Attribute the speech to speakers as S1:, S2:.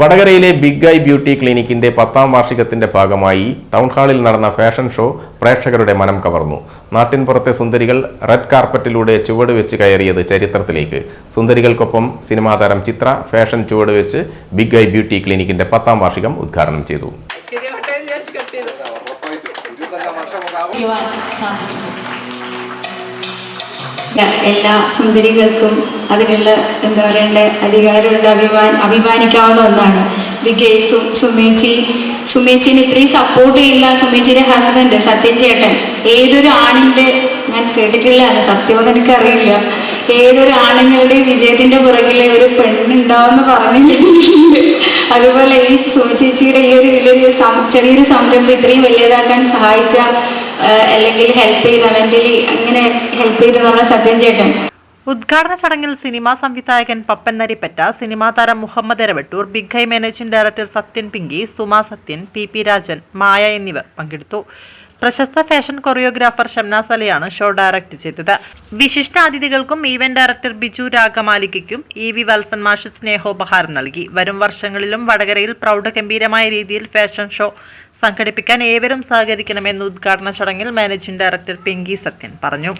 S1: വടകരയിലെ big I beauty ക്ലിനിക്കിന്റെ പത്താം വാർഷികത്തിന്റെ ഭാഗമായി ടൗൺ ഹാളിൽ നടന്ന ഫാഷൻ ഷോ പ്രേക്ഷകരുടെ മനം കവർന്നു. നാട്ടിൻപുറത്തെ സുന്ദരികൾ റെഡ് കാർപ്പറ്റിലൂടെ ചുവട് വെച്ച് കയറിയത് ചരിത്രത്തിലേക്ക്. സുന്ദരികൾക്കൊപ്പം സിനിമാ താരം ചിത്ര ഫാഷൻ ചുവട് വെച്ച് ബിഗ് ഐ ബ്യൂട്ടി ക്ലിനിക്കിന്റെ പത്താം വാർഷികം ഉദ്ഘാടനം ചെയ്തു.
S2: എല്ലാ സുന്ദരികൾക്കും അതിനുള്ള എന്താ പറയണ്ടേ അധികാരമുണ്ട് അഭിമാൻ അഭിമാനിക്കാവുന്ന ഒന്നാണ്. വിഗേ സു സുമേച്ചി സുമേച്ചിന് ഇത്രയും സപ്പോർട്ട് ചെയ്യില്ല സുമേച്ചിയുടെ ഹസ്ബൻഡ് സത്യൻ ചേട്ടൻ. ഏതൊരു ആണിന്റെ ഞാൻ കേട്ടിട്ടുള്ളതാണ് സത്യമൊന്നും എനിക്കറിയില്ല. ഏതൊരു ആണുങ്ങളുടെ വിജയത്തിന്റെ പുറകിലെ ഒരു പെണ്ണുണ്ടാവുമെന്ന് പറഞ്ഞു കേട്ടിട്ടുണ്ട് അതുപോലെ ഈ സുമചേച്ചിയുടെ ഈ ഒരു വലിയൊരു ചെറിയൊരു സംരംഭം ഇത്രയും വലിയതാക്കാൻ സഹായിച്ച അല്ലെങ്കിൽ ഹെൽപ്പ് ചെയ്ത മെന്റലി അങ്ങനെ ഹെൽപ്പ് ചെയ്ത് നമ്മളെ സത്യം ചേട്ടൻ
S3: ഉദ്ഘാടന ചടങ്ങിൽ സിനിമാ സംവിധായകൻ പപ്പൻ നരിപ്പറ്റ സിനിമാ താരം Muhammad Eravattoor big managing director Sathyan Pinky Suma Sathyan P P Rajan Maya എന്നിവർ പങ്കെടുത്തു. പ്രശസ്ത ഫാഷൻ കൊറിയോഗ്രാഫർ ഷംനാസ് അലിയാണ് ഷോ ഡയറക്ട് ചെയ്തത്. വിശിഷ്ട അതിഥികൾക്കും ഈവന്റ് ഡയറക്ടർ ബിജു രാഗമാലികയ്ക്കും ഇ വി വത്സൻ മാഷ് സ്നേഹോപഹാരം നൽകി. വരും വർഷങ്ങളിലും വടകരയിൽ പ്രൗഢഗംഭീരമായ രീതിയിൽ ഫാഷൻ ഷോ സംഘടിപ്പിക്കാൻ ഏവരും സഹകരിക്കണമെന്ന് ഉദ്ഘാടന ചടങ്ങിൽ മാനേജിംഗ് ഡയറക്ടർ പിങ്കി സത്യൻ പറഞ്ഞു.